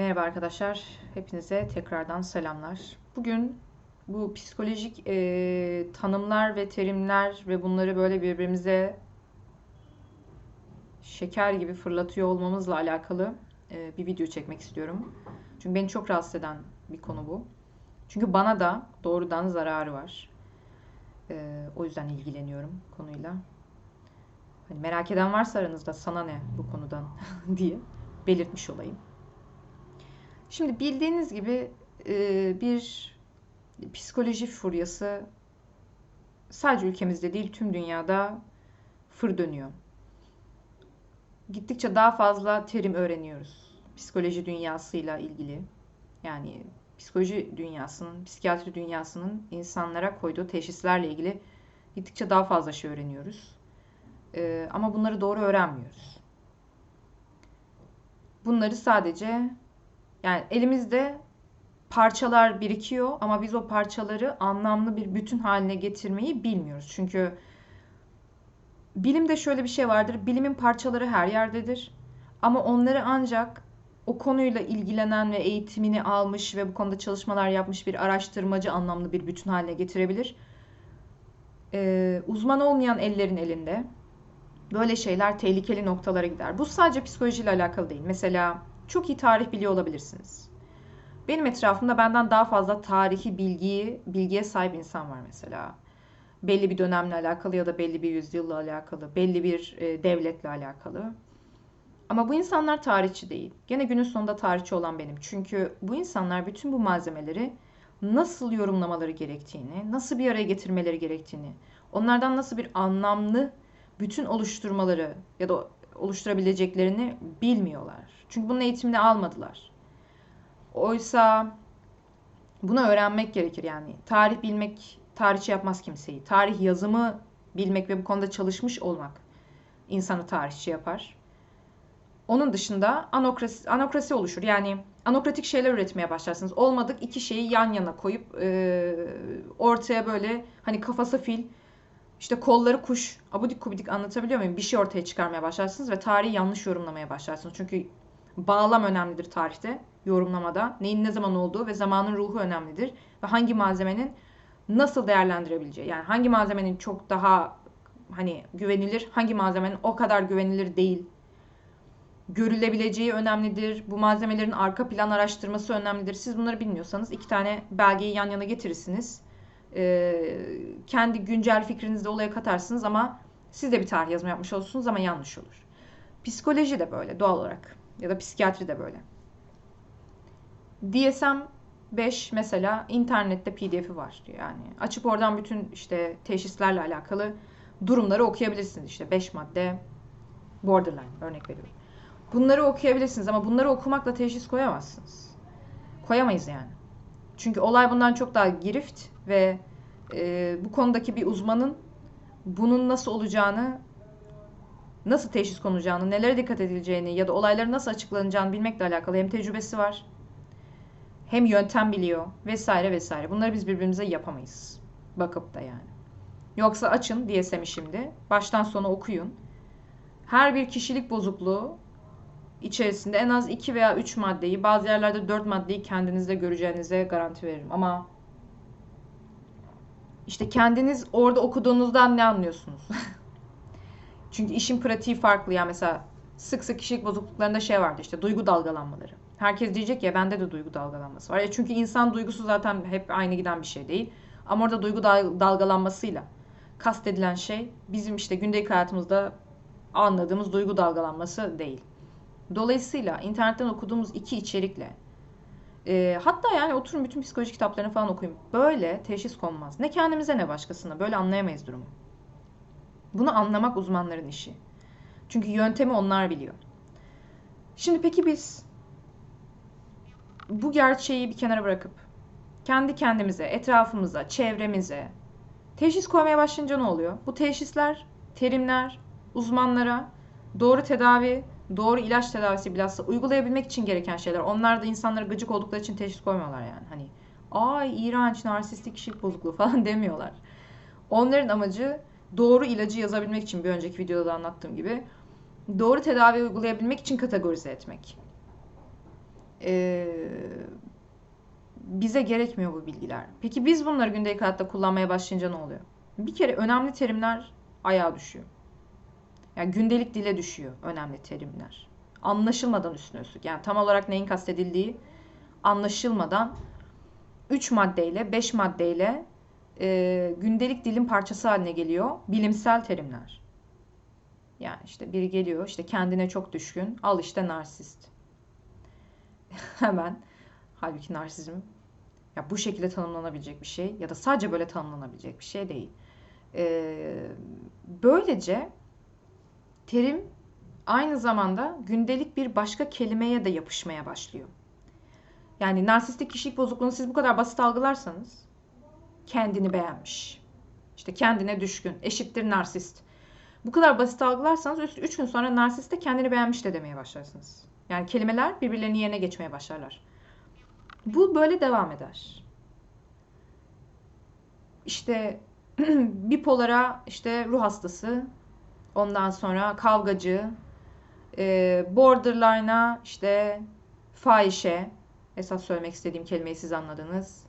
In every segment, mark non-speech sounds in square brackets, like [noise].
Merhaba arkadaşlar, hepinize tekrardan selamlar. Bugün bu psikolojik e, tanımlar ve terimler ve bunları böyle birbirimize şeker gibi fırlatıyor olmamızla alakalı e, bir video çekmek istiyorum. Çünkü beni çok rahatsız eden bir konu bu. Çünkü bana da doğrudan zararı var. E, o yüzden ilgileniyorum konuyla. Hani merak eden varsa aranızda sana ne bu konudan [laughs] diye belirtmiş olayım. Şimdi bildiğiniz gibi e, bir psikoloji furyası sadece ülkemizde değil tüm dünyada fır dönüyor. Gittikçe daha fazla terim öğreniyoruz. Psikoloji dünyasıyla ilgili. Yani psikoloji dünyasının, psikiyatri dünyasının insanlara koyduğu teşhislerle ilgili gittikçe daha fazla şey öğreniyoruz. Ee, ama bunları doğru öğrenmiyoruz. Bunları sadece yani elimizde parçalar birikiyor ama biz o parçaları anlamlı bir bütün haline getirmeyi bilmiyoruz. Çünkü bilimde şöyle bir şey vardır. Bilimin parçaları her yerdedir. Ama onları ancak o konuyla ilgilenen ve eğitimini almış ve bu konuda çalışmalar yapmış bir araştırmacı anlamlı bir bütün haline getirebilir. Ee, uzman olmayan ellerin elinde böyle şeyler tehlikeli noktalara gider. Bu sadece psikolojiyle alakalı değil. Mesela çok iyi tarih biliyor olabilirsiniz. Benim etrafımda benden daha fazla tarihi bilgiyi, bilgiye sahip insan var mesela. Belli bir dönemle alakalı ya da belli bir yüzyılla alakalı, belli bir e, devletle alakalı. Ama bu insanlar tarihçi değil. Gene günün sonunda tarihçi olan benim. Çünkü bu insanlar bütün bu malzemeleri nasıl yorumlamaları gerektiğini, nasıl bir araya getirmeleri gerektiğini, onlardan nasıl bir anlamlı bütün oluşturmaları ya da oluşturabileceklerini bilmiyorlar. Çünkü bunun eğitimini almadılar. Oysa bunu öğrenmek gerekir yani. Tarih bilmek tarihçi yapmaz kimseyi. Tarih yazımı bilmek ve bu konuda çalışmış olmak insanı tarihçi yapar. Onun dışında anokrasi, anokrasi oluşur. Yani anokratik şeyler üretmeye başlarsınız. Olmadık iki şeyi yan yana koyup e, ortaya böyle hani kafası fil, işte kolları kuş, abudik kubidik anlatabiliyor muyum? Bir şey ortaya çıkarmaya başlarsınız ve tarihi yanlış yorumlamaya başlarsınız. Çünkü bağlam önemlidir tarihte, yorumlamada. Neyin ne zaman olduğu ve zamanın ruhu önemlidir. Ve hangi malzemenin nasıl değerlendirebileceği. Yani hangi malzemenin çok daha hani güvenilir, hangi malzemenin o kadar güvenilir değil. Görülebileceği önemlidir. Bu malzemelerin arka plan araştırması önemlidir. Siz bunları bilmiyorsanız iki tane belgeyi yan yana getirirsiniz e, kendi güncel fikrinizde olaya katarsınız ama siz de bir tarih yazma yapmış olursunuz ama yanlış olur. Psikoloji de böyle doğal olarak ya da psikiyatri de böyle. DSM 5 mesela internette pdf'i var yani. Açıp oradan bütün işte teşhislerle alakalı durumları okuyabilirsiniz. İşte 5 madde borderline örnek veriyorum. Bunları okuyabilirsiniz ama bunları okumakla teşhis koyamazsınız. Koyamayız yani. Çünkü olay bundan çok daha girift ve e, bu konudaki bir uzmanın bunun nasıl olacağını, nasıl teşhis konacağını, nelere dikkat edileceğini ya da olayların nasıl açıklanacağını bilmekle alakalı hem tecrübesi var, hem yöntem biliyor vesaire vesaire. Bunları biz birbirimize yapamayız. Bakıp da yani. Yoksa açın DSM'i şimdi. Baştan sona okuyun. Her bir kişilik bozukluğu içerisinde en az 2 veya 3 maddeyi, bazı yerlerde 4 maddeyi kendinizde göreceğinize garanti veririm. Ama işte kendiniz orada okuduğunuzdan ne anlıyorsunuz? [laughs] Çünkü işin pratiği farklı ya mesela sık sık kişilik bozukluklarında şey vardı işte duygu dalgalanmaları. Herkes diyecek ya bende de duygu dalgalanması var. Ya çünkü insan duygusu zaten hep aynı giden bir şey değil. Ama orada duygu dalgalanmasıyla kastedilen şey bizim işte gündelik hayatımızda anladığımız duygu dalgalanması değil. Dolayısıyla internetten okuduğumuz iki içerikle e, hatta yani oturun bütün psikoloji kitaplarını falan okuyun. Böyle teşhis konmaz. Ne kendimize ne başkasına. Böyle anlayamayız durumu. Bunu anlamak uzmanların işi. Çünkü yöntemi onlar biliyor. Şimdi peki biz bu gerçeği bir kenara bırakıp kendi kendimize, etrafımıza, çevremize teşhis koymaya başlayınca ne oluyor? Bu teşhisler, terimler, uzmanlara doğru tedavi, doğru ilaç tedavisi bilhassa uygulayabilmek için gereken şeyler. Onlar da insanlara gıcık oldukları için teşhis koymuyorlar yani. Hani ay iğrenç narsistik kişilik bozukluğu [laughs] falan demiyorlar. Onların amacı doğru ilacı yazabilmek için bir önceki videoda da anlattığım gibi doğru tedavi uygulayabilmek için kategorize etmek. Ee, bize gerekmiyor bu bilgiler. Peki biz bunları gündelik hayatta kullanmaya başlayınca ne oluyor? Bir kere önemli terimler ayağa düşüyor. Yani gündelik dile düşüyor önemli terimler. Anlaşılmadan üstüne. Yani tam olarak neyin kastedildiği anlaşılmadan 3 maddeyle 5 maddeyle e, gündelik dilin parçası haline geliyor bilimsel terimler. Yani işte biri geliyor işte kendine çok düşkün al işte narsist. [laughs] Hemen halbuki narsizm ya bu şekilde tanımlanabilecek bir şey ya da sadece böyle tanımlanabilecek bir şey değil. Ee, böylece terim aynı zamanda gündelik bir başka kelimeye de yapışmaya başlıyor. Yani narsistik kişilik bozukluğunu siz bu kadar basit algılarsanız kendini beğenmiş. İşte kendine düşkün, eşittir narsist. Bu kadar basit algılarsanız 3 gün sonra narsist de kendini beğenmiş de demeye başlarsınız. Yani kelimeler birbirlerinin yerine geçmeye başlarlar. Bu böyle devam eder. İşte [clears throat] bipolara işte ruh hastası, ondan sonra kavgacı, e, borderline'a işte fahişe, esas söylemek istediğim kelimeyi siz anladınız.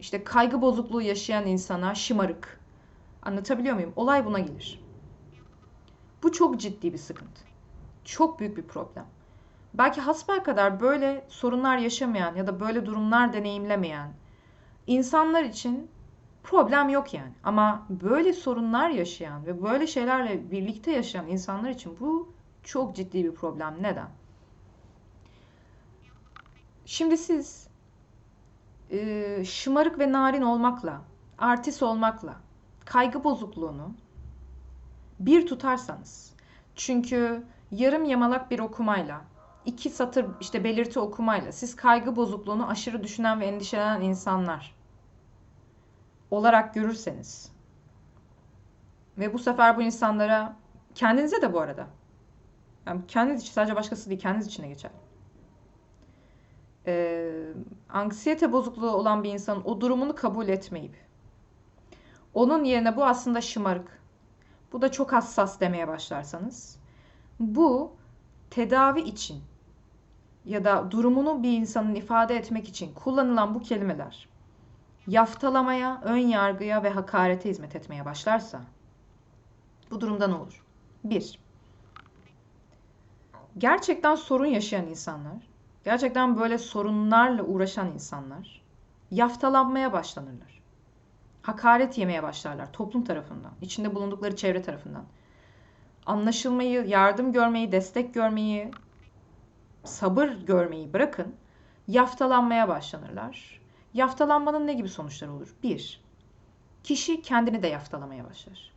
İşte kaygı bozukluğu yaşayan insana şımarık. Anlatabiliyor muyum? Olay buna gelir. Bu çok ciddi bir sıkıntı. Çok büyük bir problem. Belki hasbel kadar böyle sorunlar yaşamayan ya da böyle durumlar deneyimlemeyen insanlar için problem yok yani. Ama böyle sorunlar yaşayan ve böyle şeylerle birlikte yaşayan insanlar için bu çok ciddi bir problem. Neden? Şimdi siz e, şımarık ve narin olmakla, artist olmakla, kaygı bozukluğunu bir tutarsanız, çünkü yarım yamalak bir okumayla, iki satır işte belirti okumayla siz kaygı bozukluğunu aşırı düşünen ve endişelenen insanlar olarak görürseniz ve bu sefer bu insanlara kendinize de bu arada yani kendiniz için sadece başkası değil kendiniz için de geçer. Ee, anksiyete bozukluğu olan bir insanın o durumunu kabul etmeyip onun yerine bu aslında şımarık. Bu da çok hassas demeye başlarsanız bu tedavi için ya da durumunu bir insanın ifade etmek için kullanılan bu kelimeler yaftalamaya, ön yargıya ve hakarete hizmet etmeye başlarsa bu durumda ne olur? 1. Gerçekten sorun yaşayan insanlar, gerçekten böyle sorunlarla uğraşan insanlar yaftalanmaya başlanırlar. Hakaret yemeye başlarlar toplum tarafından, içinde bulundukları çevre tarafından. Anlaşılmayı, yardım görmeyi, destek görmeyi, sabır görmeyi bırakın, yaftalanmaya başlanırlar. Yaftalanmanın ne gibi sonuçları olur? 1. Kişi kendini de yaftalamaya başlar.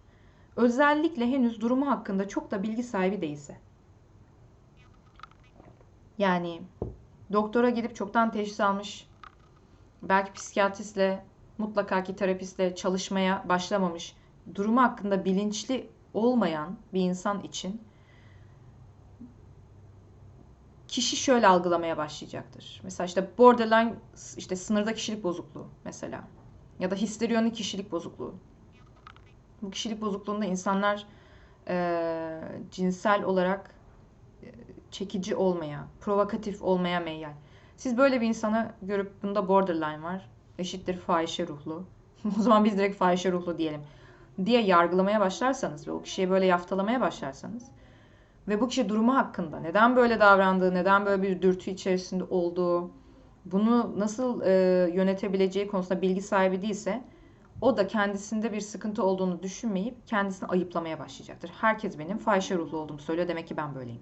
Özellikle henüz durumu hakkında çok da bilgi sahibi değilse. Yani doktora gidip çoktan teşhis almış, belki psikiyatristle, mutlaka ki terapistle çalışmaya başlamamış, durumu hakkında bilinçli olmayan bir insan için kişi şöyle algılamaya başlayacaktır. Mesela işte borderline işte sınırda kişilik bozukluğu mesela ya da histerionik kişilik bozukluğu. Bu kişilik bozukluğunda insanlar e, cinsel olarak e, çekici olmaya, provokatif olmaya meyyal. Siz böyle bir insanı görüp bunda borderline var, eşittir fahişe ruhlu. [laughs] o zaman biz direkt fahişe ruhlu diyelim diye yargılamaya başlarsanız ve o kişiye böyle yaftalamaya başlarsanız ve bu kişi durumu hakkında neden böyle davrandığı, neden böyle bir dürtü içerisinde olduğu, bunu nasıl e, yönetebileceği konusunda bilgi sahibi değilse o da kendisinde bir sıkıntı olduğunu düşünmeyip kendisini ayıplamaya başlayacaktır. Herkes benim fahişe ruhlu olduğumu söylüyor demek ki ben böyleyim.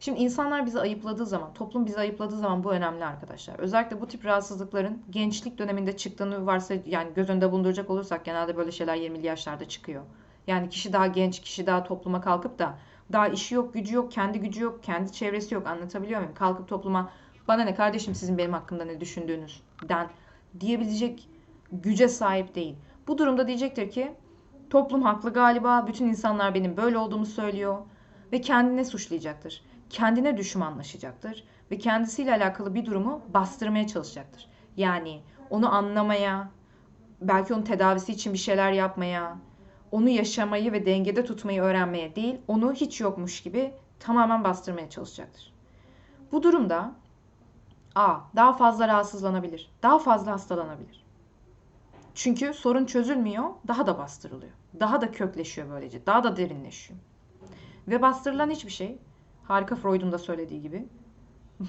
Şimdi insanlar bizi ayıpladığı zaman, toplum bizi ayıpladığı zaman bu önemli arkadaşlar. Özellikle bu tip rahatsızlıkların gençlik döneminde çıktığını varsa yani göz önünde bulunduracak olursak genelde böyle şeyler 20'li yaşlarda çıkıyor. Yani kişi daha genç, kişi daha topluma kalkıp da daha işi yok, gücü yok, kendi gücü yok, kendi çevresi yok. Anlatabiliyor muyum? Kalkıp topluma bana ne kardeşim sizin benim hakkımda ne düşündüğünüzden diyebilecek güce sahip değil. Bu durumda diyecektir ki toplum haklı galiba, bütün insanlar benim böyle olduğumu söylüyor ve kendine suçlayacaktır. Kendine düşmanlaşacaktır ve kendisiyle alakalı bir durumu bastırmaya çalışacaktır. Yani onu anlamaya, belki onun tedavisi için bir şeyler yapmaya, onu yaşamayı ve dengede tutmayı öğrenmeye değil, onu hiç yokmuş gibi tamamen bastırmaya çalışacaktır. Bu durumda A. Daha fazla rahatsızlanabilir. Daha fazla hastalanabilir. Çünkü sorun çözülmüyor, daha da bastırılıyor. Daha da kökleşiyor böylece. Daha da derinleşiyor. Ve bastırılan hiçbir şey, harika Freud'un da söylediği gibi,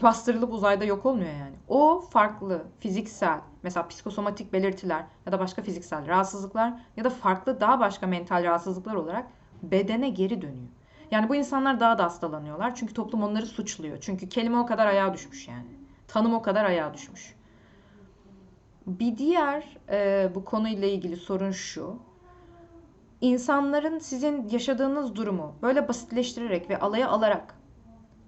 bastırılıp uzayda yok olmuyor yani. O farklı fiziksel, mesela psikosomatik belirtiler ya da başka fiziksel rahatsızlıklar ya da farklı daha başka mental rahatsızlıklar olarak bedene geri dönüyor. Yani bu insanlar daha da hastalanıyorlar. Çünkü toplum onları suçluyor. Çünkü kelime o kadar ayağa düşmüş yani. Tanım o kadar ayağa düşmüş. Bir diğer e, bu konuyla ilgili sorun şu. İnsanların sizin yaşadığınız durumu böyle basitleştirerek ve alaya alarak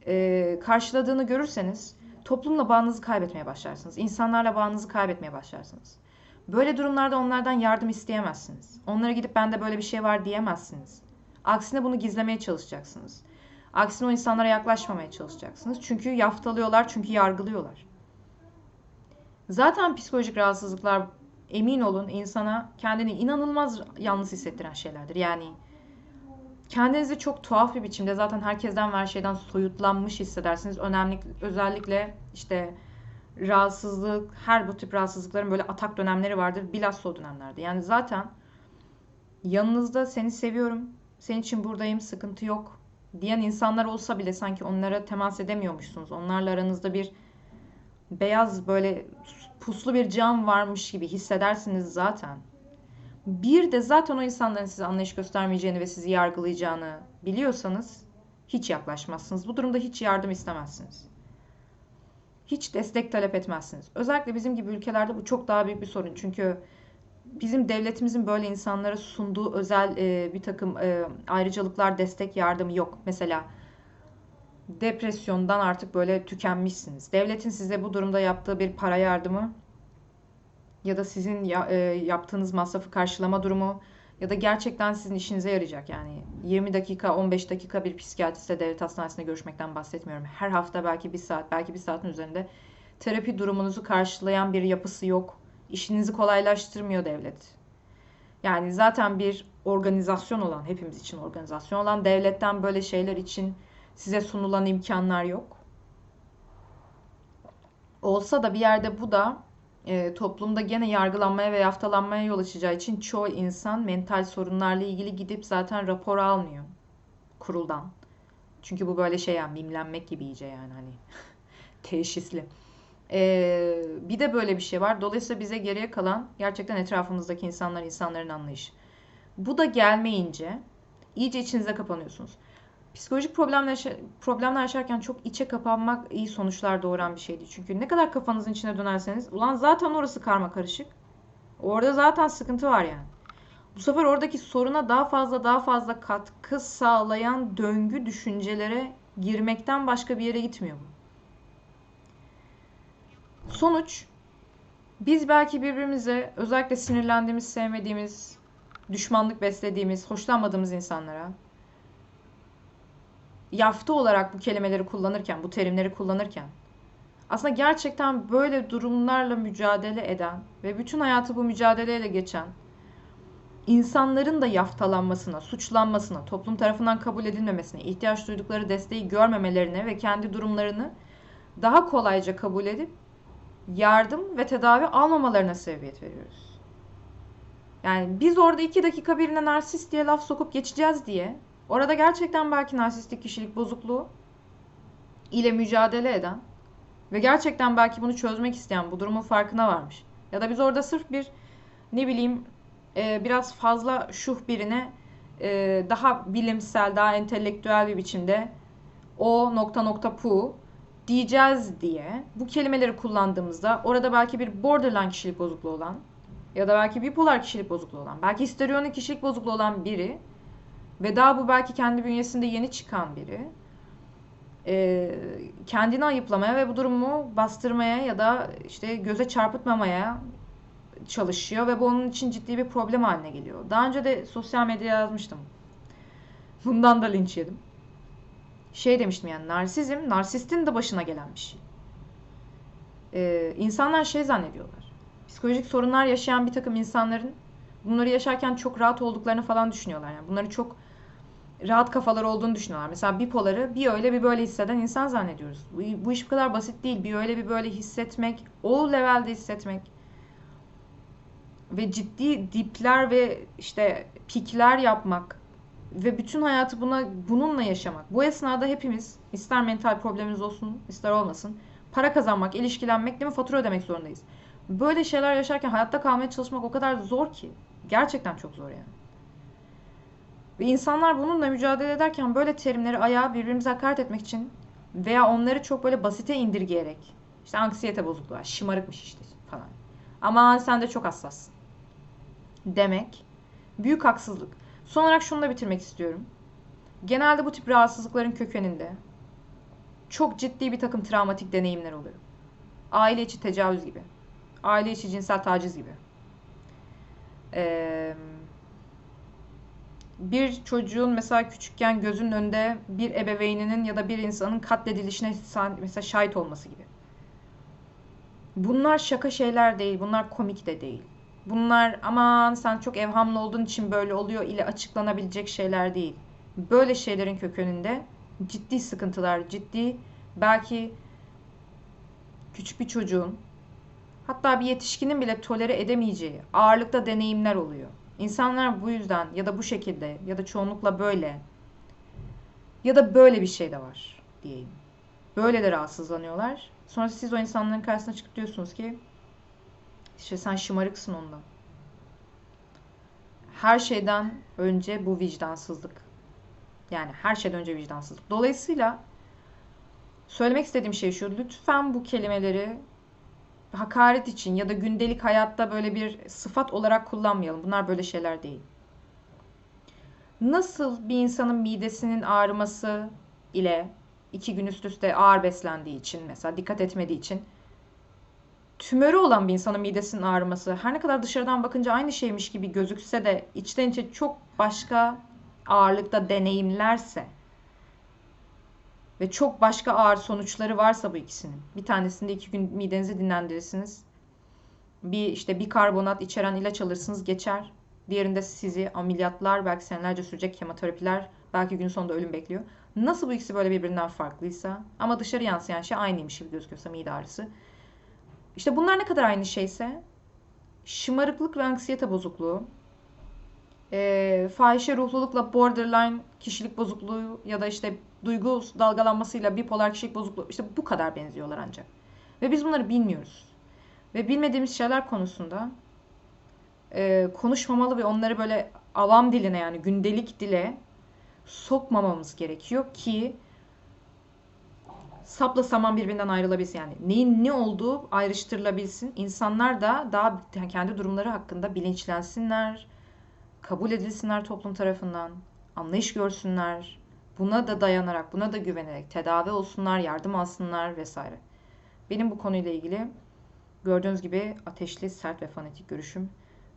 e, karşıladığını görürseniz toplumla bağınızı kaybetmeye başlarsınız. İnsanlarla bağınızı kaybetmeye başlarsınız. Böyle durumlarda onlardan yardım isteyemezsiniz. Onlara gidip bende böyle bir şey var diyemezsiniz. Aksine bunu gizlemeye çalışacaksınız. Aksine o insanlara yaklaşmamaya çalışacaksınız. Çünkü yaftalıyorlar, çünkü yargılıyorlar. Zaten psikolojik rahatsızlıklar emin olun insana kendini inanılmaz yalnız hissettiren şeylerdir. Yani kendinizi çok tuhaf bir biçimde zaten herkesten ve her şeyden soyutlanmış hissedersiniz. Önemli özellikle işte rahatsızlık, her bu tip rahatsızlıkların böyle atak dönemleri vardır. Bilhassa o dönemlerde. Yani zaten yanınızda seni seviyorum, senin için buradayım, sıkıntı yok diyen insanlar olsa bile sanki onlara temas edemiyormuşsunuz. Onlarla aranızda bir beyaz böyle puslu bir cam varmış gibi hissedersiniz zaten. Bir de zaten o insanların size anlayış göstermeyeceğini ve sizi yargılayacağını biliyorsanız hiç yaklaşmazsınız. Bu durumda hiç yardım istemezsiniz. Hiç destek talep etmezsiniz. Özellikle bizim gibi ülkelerde bu çok daha büyük bir sorun. Çünkü bizim devletimizin böyle insanlara sunduğu özel e, bir takım e, ayrıcalıklar, destek, yardımı yok. Mesela depresyondan artık böyle tükenmişsiniz. Devletin size bu durumda yaptığı bir para yardımı ya da sizin ya, e, yaptığınız masrafı karşılama durumu ya da gerçekten sizin işinize yarayacak. Yani 20 dakika, 15 dakika bir psikiyatristle devlet hastanesinde görüşmekten bahsetmiyorum. Her hafta belki bir saat, belki bir saatin üzerinde terapi durumunuzu karşılayan bir yapısı yok. İşinizi kolaylaştırmıyor devlet. Yani zaten bir organizasyon olan, hepimiz için organizasyon olan devletten böyle şeyler için size sunulan imkanlar yok. Olsa da bir yerde bu da e, toplumda gene yargılanmaya ve yaftalanmaya yol açacağı için çoğu insan mental sorunlarla ilgili gidip zaten rapor almıyor kuruldan. Çünkü bu böyle şey yani mimlenmek gibi iyice yani hani [laughs] teşhisli. Ee, bir de böyle bir şey var. Dolayısıyla bize geriye kalan gerçekten etrafımızdaki insanlar, insanların anlayışı. Bu da gelmeyince iyice içinize kapanıyorsunuz. Psikolojik problemler, problemler yaşarken çok içe kapanmak iyi sonuçlar doğuran bir şeydi. Çünkü ne kadar kafanızın içine dönerseniz ulan zaten orası karma karışık. Orada zaten sıkıntı var yani. Bu sefer oradaki soruna daha fazla daha fazla katkı sağlayan döngü düşüncelere girmekten başka bir yere gitmiyor bu. Sonuç biz belki birbirimize özellikle sinirlendiğimiz, sevmediğimiz, düşmanlık beslediğimiz, hoşlanmadığımız insanlara yafta olarak bu kelimeleri kullanırken, bu terimleri kullanırken aslında gerçekten böyle durumlarla mücadele eden ve bütün hayatı bu mücadeleyle geçen insanların da yaftalanmasına, suçlanmasına, toplum tarafından kabul edilmemesine, ihtiyaç duydukları desteği görmemelerine ve kendi durumlarını daha kolayca kabul edip yardım ve tedavi almamalarına sebebiyet veriyoruz. Yani biz orada iki dakika birine narsist diye laf sokup geçeceğiz diye orada gerçekten belki narsistik kişilik bozukluğu ile mücadele eden ve gerçekten belki bunu çözmek isteyen bu durumun farkına varmış. Ya da biz orada sırf bir ne bileyim e, biraz fazla şuh birine e, daha bilimsel, daha entelektüel bir biçimde o nokta nokta pu diyeceğiz diye bu kelimeleri kullandığımızda orada belki bir borderline kişilik bozukluğu olan ya da belki bipolar kişilik bozukluğu olan, belki histrionik kişilik bozukluğu olan biri ve daha bu belki kendi bünyesinde yeni çıkan biri e, kendini ayıplamaya ve bu durumu bastırmaya ya da işte göze çarpıtmamaya çalışıyor ve bu onun için ciddi bir problem haline geliyor. Daha önce de sosyal medyaya yazmıştım. Bundan da linç yedim şey demiştim yani narsizm, narsistin de başına gelen bir şey. Ee, insanlar şey zannediyorlar. Psikolojik sorunlar yaşayan bir takım insanların bunları yaşarken çok rahat olduklarını falan düşünüyorlar. Yani bunları çok rahat kafalar olduğunu düşünüyorlar. Mesela bipoları bir öyle bir böyle hisseden insan zannediyoruz. Bu, bu iş bu kadar basit değil. Bir öyle bir böyle hissetmek, o levelde hissetmek ve ciddi dipler ve işte pikler yapmak ve bütün hayatı buna bununla yaşamak. Bu esnada hepimiz ister mental problemimiz olsun, ister olmasın, para kazanmak, ilişkilenmek değil mi fatura ödemek zorundayız. Böyle şeyler yaşarken hayatta kalmaya çalışmak o kadar zor ki. Gerçekten çok zor yani. Ve insanlar bununla mücadele ederken böyle terimleri ayağa birbirimize hakaret etmek için veya onları çok böyle basite indirgeyerek işte anksiyete bozukluğu, şımarıkmış işte falan. Aman sen de çok hassassın demek büyük haksızlık. Son olarak şunu da bitirmek istiyorum. Genelde bu tip rahatsızlıkların kökeninde çok ciddi bir takım travmatik deneyimler oluyor. Aile içi tecavüz gibi. Aile içi cinsel taciz gibi. Ee, bir çocuğun mesela küçükken gözünün önünde bir ebeveyninin ya da bir insanın katledilişine mesela şahit olması gibi. Bunlar şaka şeyler değil, bunlar komik de değil. Bunlar aman sen çok evhamlı olduğun için böyle oluyor ile açıklanabilecek şeyler değil. Böyle şeylerin kökeninde ciddi sıkıntılar, ciddi belki küçük bir çocuğun hatta bir yetişkinin bile tolere edemeyeceği ağırlıkta deneyimler oluyor. İnsanlar bu yüzden ya da bu şekilde ya da çoğunlukla böyle ya da böyle bir şey de var diyeyim. Böyle de rahatsızlanıyorlar. Sonra siz o insanların karşısına çıkıp diyorsunuz ki işte sen şımarıksın ondan. Her şeyden önce bu vicdansızlık. Yani her şeyden önce vicdansızlık. Dolayısıyla söylemek istediğim şey şu. Lütfen bu kelimeleri hakaret için ya da gündelik hayatta böyle bir sıfat olarak kullanmayalım. Bunlar böyle şeyler değil. Nasıl bir insanın midesinin ağrıması ile iki gün üst üste ağır beslendiği için mesela dikkat etmediği için tümörü olan bir insanın midesinin ağrıması her ne kadar dışarıdan bakınca aynı şeymiş gibi gözükse de içten içe çok başka ağırlıkta deneyimlerse ve çok başka ağır sonuçları varsa bu ikisinin. Bir tanesinde iki gün midenizi dinlendirirsiniz. Bir işte bir karbonat içeren ilaç alırsınız geçer. Diğerinde sizi ameliyatlar, belki senelerce sürecek kemoterapiler, belki gün sonunda ölüm bekliyor. Nasıl bu ikisi böyle birbirinden farklıysa ama dışarı yansıyan şey aynıymış gibi gözüküyorsa mide ağrısı. İşte bunlar ne kadar aynı şeyse şımarıklık ve anksiyete bozukluğu, e, fahişe ruhlulukla borderline kişilik bozukluğu ya da işte duygu dalgalanmasıyla bipolar kişilik bozukluğu işte bu kadar benziyorlar ancak. Ve biz bunları bilmiyoruz. Ve bilmediğimiz şeyler konusunda e, konuşmamalı ve onları böyle avam diline yani gündelik dile sokmamamız gerekiyor ki sapla saman birbirinden ayrılabilsin. Yani neyin ne olduğu ayrıştırılabilsin. İnsanlar da daha kendi durumları hakkında bilinçlensinler, kabul edilsinler toplum tarafından, anlayış görsünler. Buna da dayanarak, buna da güvenerek tedavi olsunlar, yardım alsınlar vesaire. Benim bu konuyla ilgili gördüğünüz gibi ateşli, sert ve fanatik görüşüm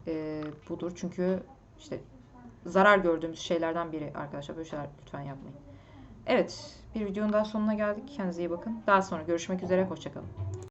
e, budur. Çünkü işte zarar gördüğümüz şeylerden biri arkadaşlar. Böyle şeyler lütfen yapmayın. Evet, bir videonun daha sonuna geldik. Kendinize iyi bakın. Daha sonra görüşmek üzere. Hoşçakalın.